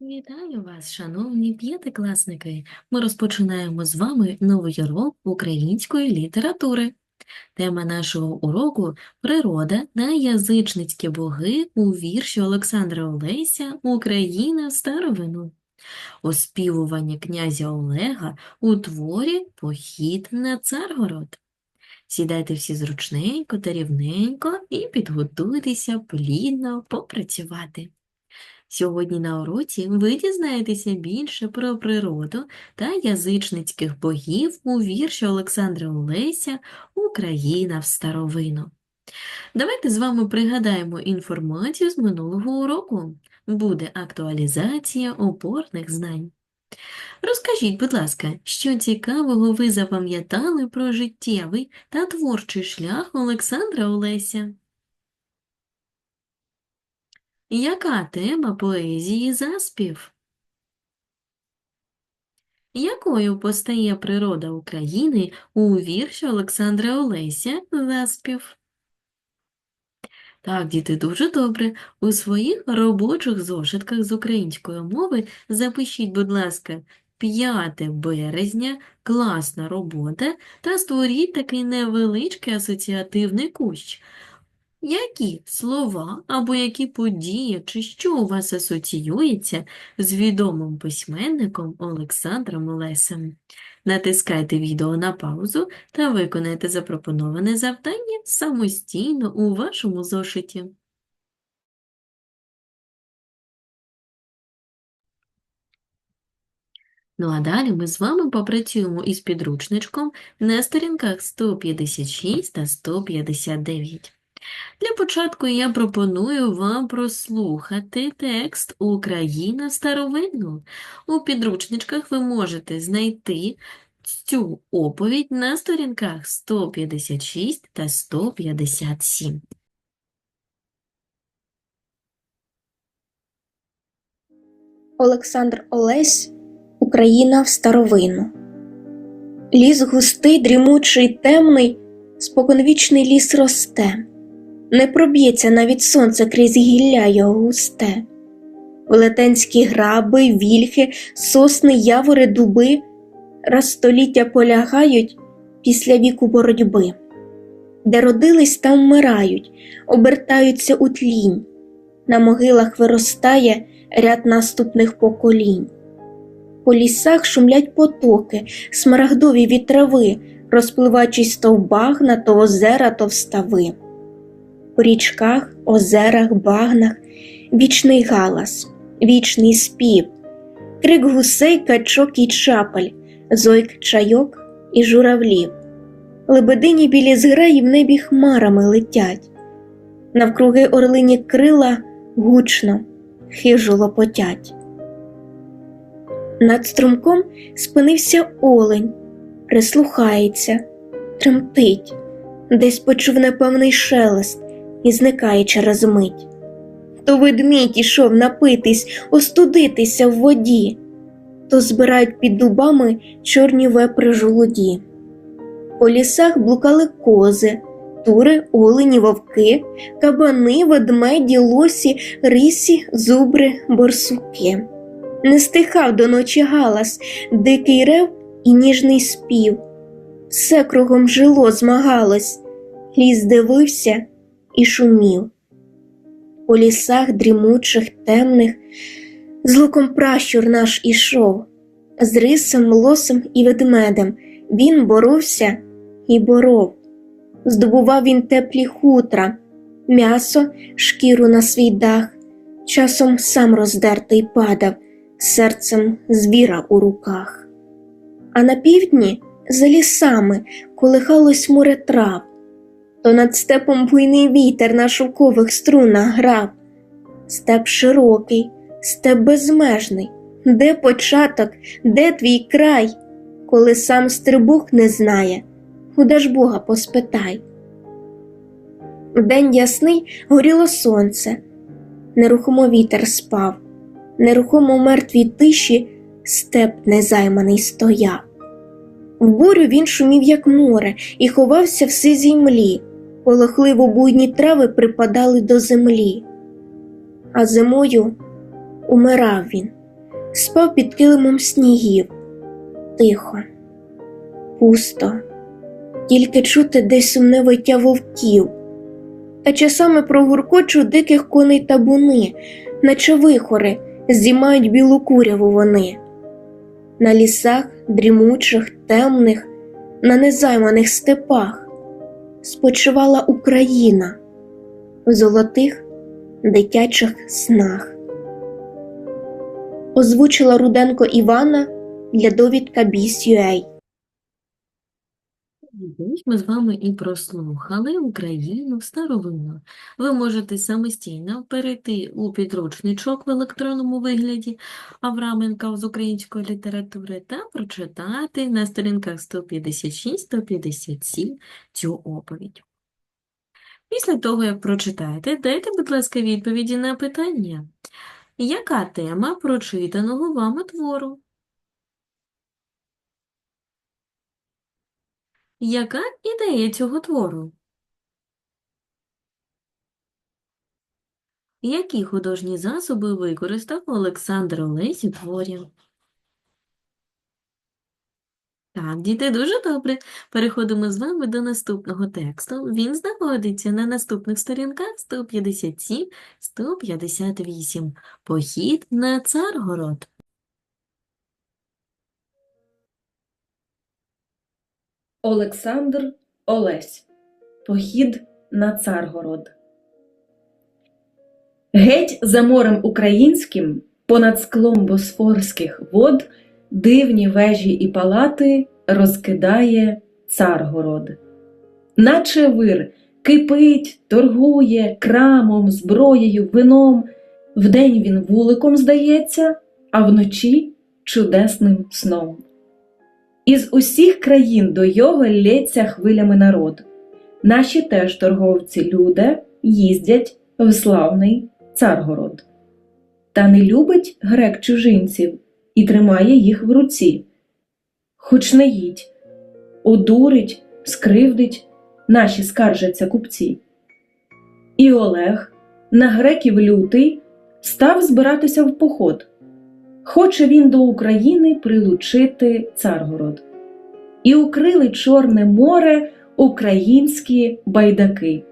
Вітаю вас, шановні п'ятикласники! Ми розпочинаємо з вами новий урок української літератури. Тема нашого уроку природа та язичницькі боги у вірші Олександра Олеся Україна старовину. Оспівування князя Олега у творі Похід на Царгород. Сідайте всі зручненько та рівненько і підготуйтеся плідно попрацювати. Сьогодні на уроці ви дізнаєтеся більше про природу та язичницьких богів у вірші Олександра Олеся Україна в старовину. Давайте з вами пригадаємо інформацію з минулого уроку. Буде актуалізація опорних знань. Розкажіть, будь ласка, що цікавого ви запам'ятали про життєвий та творчий шлях Олександра Олеся? Яка тема поезії заспів? Якою постає природа України у вірші Олександра Олеся заспів? Так, діти, дуже добре. У своїх робочих зошитках з української мови запишіть, будь ласка, 5 березня, класна робота та створіть такий невеличкий асоціативний кущ. Які слова або які події чи що у вас асоціюється з відомим письменником Олександром Олесем? Натискайте відео на паузу та виконайте запропоноване завдання самостійно у вашому зошиті. Ну а далі ми з вами попрацюємо із підручничком на сторінках 156 та 159. Для початку я пропоную вам прослухати текст Україна старовинну. У підручничках ви можете знайти цю оповідь на сторінках 156 та 157. Олександр Олесь Україна в старовину. Ліс густий, дрімучий, темний, споконвічний ліс росте, не проб'ється навіть сонце крізь гілля його густе. Велетенські граби, вільхи, сосни, явори, дуби раз століття полягають після віку боротьби, де родились, там вмирають, обертаються у тлінь, на могилах виростає ряд наступних поколінь. По лісах шумлять потоки, смарагдові вітрави, розпливаючись то в багна, то озера, то в стави. У річках, озерах, багнах вічний галас, вічний спів, крик гусей, качок і чапель, зойк чайок і журавлів. Лебедині білі зграї в небі хмарами летять, навкруги орлині крила гучно, хижо лопотять. Над струмком спинився олень, прислухається, тремтить, десь почув непевний шелест і зникає через мить. То ведмідь ішов напитись, остудитися в воді, то збирають під дубами чорні вепри жолуді. По лісах блукали кози, тури, олені, вовки, кабани, ведмеді, лосі, рисі, зубри, борсуки. Не стихав до ночі галас, дикий рев і ніжний спів. Все кругом жило, змагалось, ліс дивився і шумів. По лісах дрімучих, темних, з луком пращур наш ішов, з рисом, лосем і ведмедем він боровся і боров. Здобував він теплі хутра, м'ясо, шкіру на свій дах, часом сам роздертий падав серцем звіра у руках. А на півдні за лісами колихалось море трав, то над степом буйний вітер на шовкових струнах грав. Степ широкий, степ безмежний, де початок, де твій край, коли сам стрибух не знає, куди ж Бога поспитай. День ясний горіло сонце, нерухомо вітер спав нерухомо в мертвій тиші степ незайманий стояв. В бурю він шумів, як море, і ховався в сизій млі, полохливо буйні трави припадали до землі, а зимою умирав він, спав під килимом снігів. Тихо, пусто, тільки чути десь сумне виття вовків, та часами прогуркочу диких коней табуни, наче вихори, здіймають білу куряву вони. На лісах дрімучих, темних, на незайманих степах спочивала Україна в золотих дитячих снах. Озвучила Руденко Івана для довідка Біс.UA. Ми з вами і прослухали Україну старовинну. Ви можете самостійно перейти у підручничок в електронному вигляді Авраменка з української літератури та прочитати на сторінках 156-157 цю оповідь. Після того, як прочитаєте, дайте, будь ласка, відповіді на питання. Яка тема прочитаного вами твору? Яка ідея цього твору? Які художні засоби використав Олександр Олесь у творі? Так, діти, дуже добре. Переходимо з вами до наступного тексту. Він знаходиться на наступних сторінках 157-158. Похід на Царгород. Олександр Олесь. Похід на Царгород. Геть за морем українським, понад склом босфорських вод, дивні вежі і палати розкидає Царгород. Наче вир кипить, торгує крамом, зброєю, вином. Вдень він вуликом здається, а вночі чудесним сном. Із усіх країн до його лється хвилями народ. Наші теж торговці люди їздять в славний Царгород. Та не любить грек чужинців і тримає їх в руці. Хоч не їдь, одурить, скривдить, наші скаржаться купці. І Олег, на греків лютий, став збиратися в поход. Хоче він до України прилучити Царгород. І укрили Чорне море українські байдаки.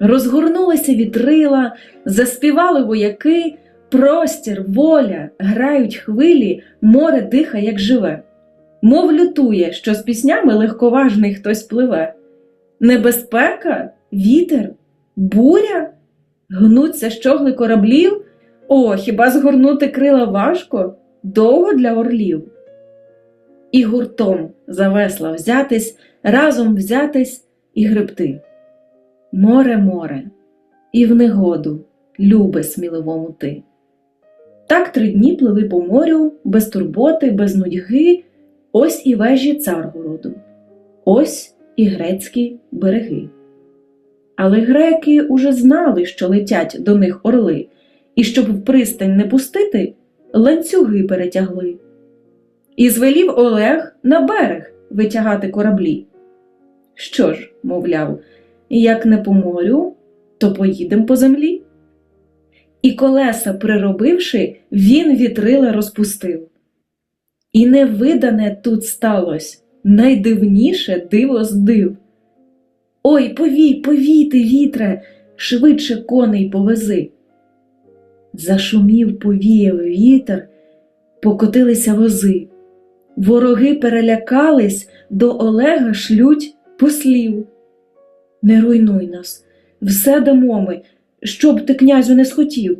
Розгорнулися вітрила, заспівали вояки, простір, воля, грають хвилі, море диха, як живе. Мов лютує, що з піснями легковажний хтось пливе. Небезпека, вітер, буря, гнуться щогли кораблів. О, хіба згорнути крила важко, довго для орлів. І гуртом за весла взятись, разом взятись і гребти. Море, море, і в негоду, любе сміливому ти. Так три дні плили по морю, без турботи, без нудьги, ось і вежі Царгороду, ось і грецькі береги. Але греки уже знали, що летять до них орли і щоб в пристань не пустити, ланцюги перетягли. І звелів Олег на берег витягати кораблі. Що ж, мовляв, як не по морю, то поїдем по землі. І колеса приробивши, він вітрила розпустив. І невидане тут сталось найдивніше диво з див. Ой, повій, повій ти, вітре, швидше коней повези. Зашумів, повіяв вітер, покотилися вози. Вороги перелякались, до Олега шлють послів. Не руйнуй нас, все дамо ми, щоб ти князю не схотів.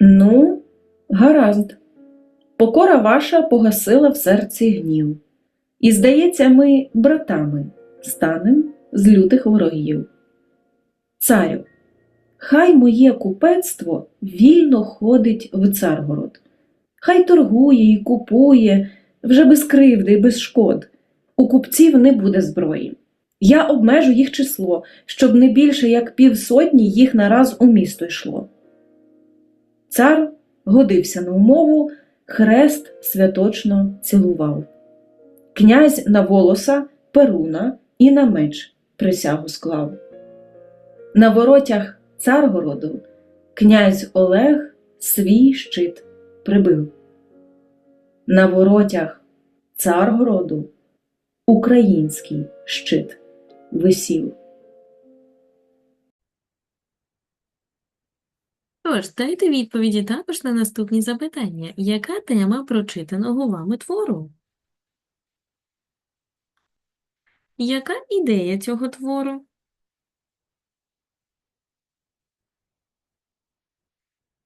Ну, гаразд, покора ваша погасила в серці гнів. І, здається, ми братами станем з лютих ворогів. Царю, Хай моє купецтво вільно ходить в Царгород. Хай торгує і купує вже без кривди без шкод. У купців не буде зброї. Я обмежу їх число, щоб не більше як півсотні їх нараз у місто йшло. Цар годився на умову, хрест святочно цілував. Князь на волоса, перуна і на меч присягу склав. На воротях Царгороду князь Олег свій щит прибив. на воротях Царгороду український щит висів. Тож, дайте відповіді також на наступні запитання. Яка тема прочитаного вами твору? Яка ідея цього твору?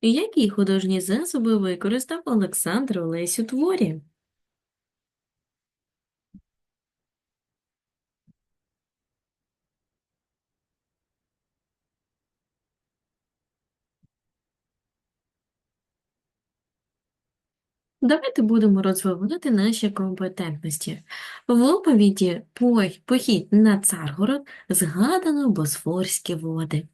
Які художні засоби використав Олександр Олесь у творі? Давайте будемо розвивати наші компетентності. В оповіді «Похід на Царгород» згадано Босфорські води,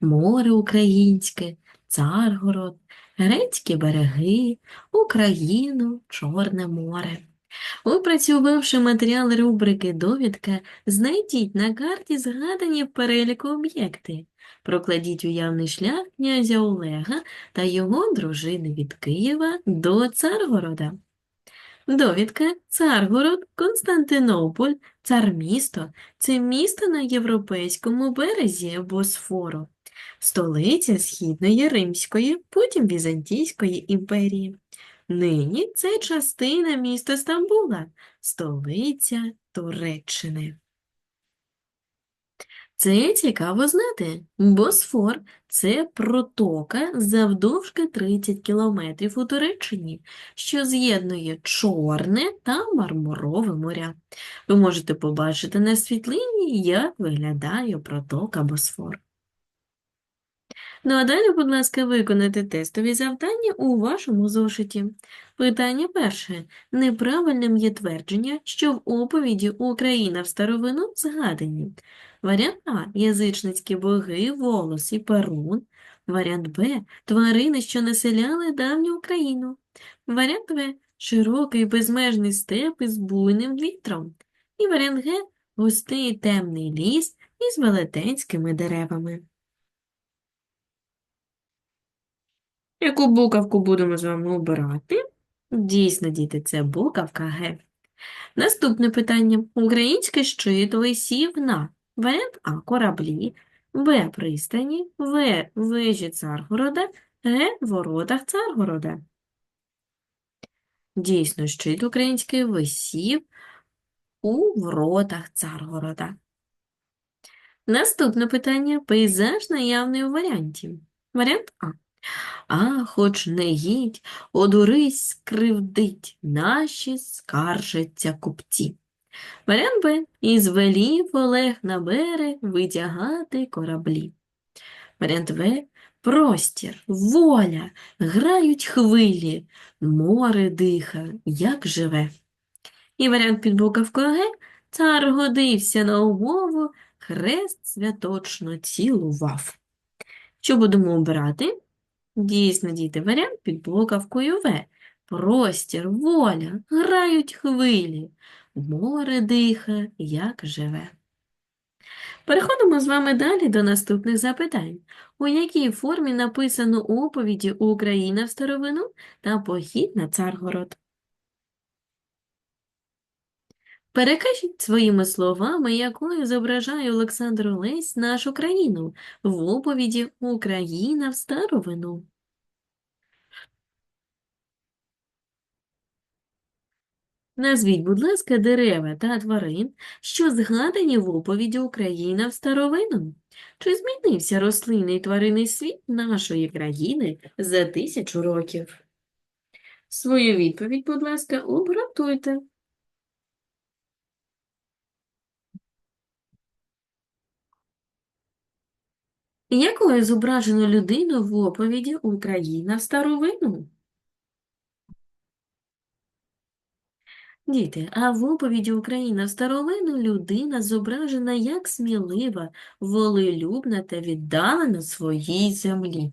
море українське, Царгород, грецькі береги, Україну, Чорне море. Опрацювавши матеріал рубрики «Довідка», знайдіть на карті згадані в переліку об'єкти. Прокладіть уявний шлях князя Олега та його дружини від Києва до Царгорода. Довідка Царгород, Константинополь, Цармісто – це місто на європейському березі Босфору, столиця Східної Римської, потім Візантійської імперії. Нині це частина міста Стамбула, столиця Туреччини. Це цікаво знати. Босфор – це протока завдовжки 30 кілометрів у Туреччині, що з'єднує Чорне та Мармурове моря. Ви можете побачити на світлині, як виглядає протока Босфор. Ну а далі, будь ласка, виконайте тестові завдання у вашому зошиті. Питання перше. Неправильним є твердження, що в оповіді Україна в старовину згадані. Варіант А. Язичницькі боги, волос і перун. Варіант Б. Тварини, що населяли давню Україну. Варіант В. Широкий безмежний степ із буйним вітром. І варіант Г. Густий темний ліс із велетенськими деревами. Яку буковку будемо з вами обирати? Дійсно, діти, це буковка Г. Наступне питання. Український щит висів на варіант А. Кораблі, Б. Пристані, В. Вежі Царгорода, Г. Воротах Царгорода. Дійсно, щит український висів у воротах Царгорода. Наступне питання. Пейзаж наявний у варіанті. Варіант А. А, хоч не їдь, одурись скривдить, наші скаржаться купці. Варіант Б. І звелів Олег на берег витягати кораблі. Варіант В. Простір, воля, грають хвилі, море диха, як живе. І варіант під буковкою. Цар годився на умову, хрест святочно цілував. Що будемо обирати? Дійсно, діти, варіант під блукавкою В. Простір, воля, грають хвилі, море диха, як живе. Переходимо з вами далі до наступних запитань. У якій формі написано оповіді Україна в старовину та похід на Царгород? Перекажіть своїми словами, якою зображає Олександр Олесь нашу країну в оповіді Україна в старовину. Назвіть, будь ласка, дерева та тварин, що згадані в оповіді Україна в старовину. Чи змінився рослинний тваринний світ нашої країни за тисячу років? Свою відповідь, будь ласка, обґрунтуйте. Якою зображено людину в оповіді Україна в старовину? Діти, а в оповіді Україна в старовину людина зображена як смілива, волелюбна та віддалена своїй землі.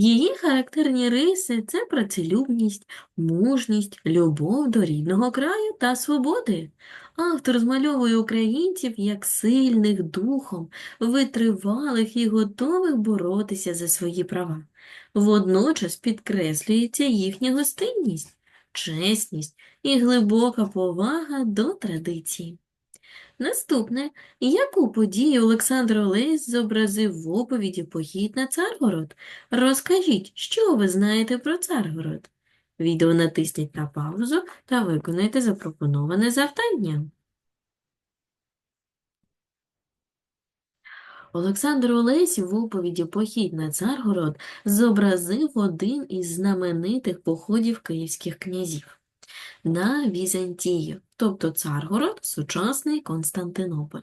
Її характерні риси – це працелюбність, мужність, любов до рідного краю та свободи. Автор змальовує українців як сильних духом, витривалих і готових боротися за свої права. Водночас підкреслюється їхня гостинність, чесність і глибока повага до традицій. Наступне, яку подію Олександр Олесь зобразив в оповіді «Похід на Царгород»? Розкажіть, що ви знаєте про Царгород? Відео натисніть на паузу та виконайте запропоноване завдання. Олександр Олесь в оповіді «Похід на Царгород» зобразив один із знаменитих походів київських князів на Візантію, тобто Царгород, сучасний Константинополь.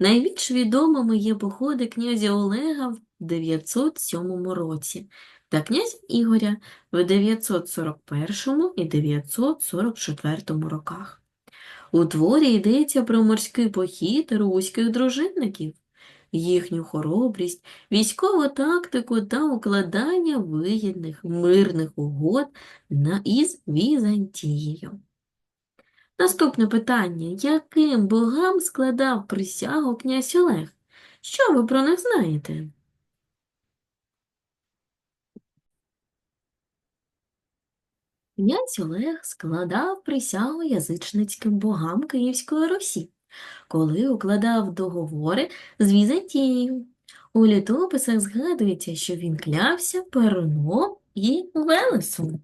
Найбільш відомими є походи князя Олега в 907 році та князя Ігоря в 941 і 944 роках. У творі йдеться про морський похід руських дружинників, їхню хоробрість, військову тактику та укладання вигідних мирних угод із Візантією. Наступне питання. Яким богам складав присягу князь Олег? Що ви про них знаєте? Князь Олег складав присягу язичницьким богам Київської Русі, коли укладав договори з Візантією. У літописах згадується, що він клявся Перуном і Велесом.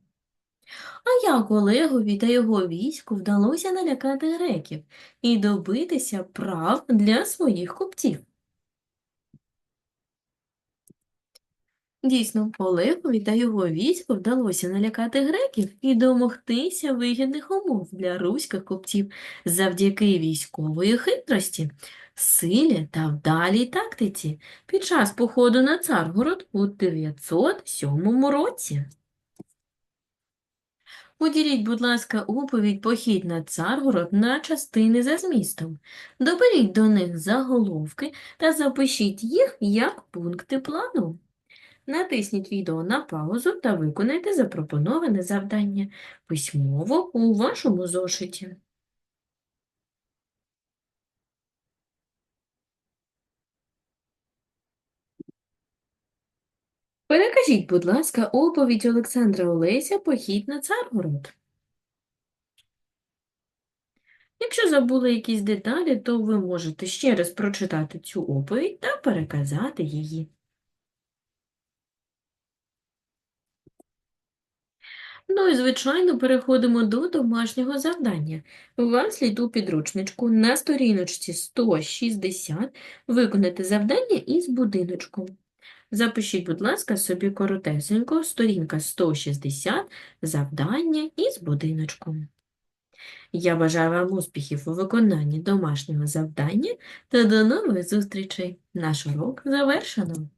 А як Олегові та його війську вдалося налякати греків і добитися прав для своїх купців? Дійсно, Олегові та його війську вдалося налякати греків і домогтися вигідних умов для руських купців завдяки військової хитрості, силі та вдалій тактиці під час походу на Царгород у 907 році. Поділіть, будь ласка, оповідь «Похід на Царгород» на частини за змістом. Доберіть до них заголовки та запишіть їх як пункти плану. Натисніть відео на паузу та виконайте запропоноване завдання письмово у вашому зошиті. Перекажіть, будь ласка, оповідь Олександра Олеся «Похід на Царгород». Якщо забули якісь деталі, то ви можете ще раз прочитати цю оповідь та переказати її. Ну і, звичайно, переходимо до домашнього завдання. Вам слід у підручничку на сторіночці 160 виконати завдання із будиночком. Запишіть, будь ласка, собі коротесенько, сторінка 160, завдання із будиночком. Я бажаю вам успіхів у виконанні домашнього завдання та до нових зустрічей. Наш урок завершено.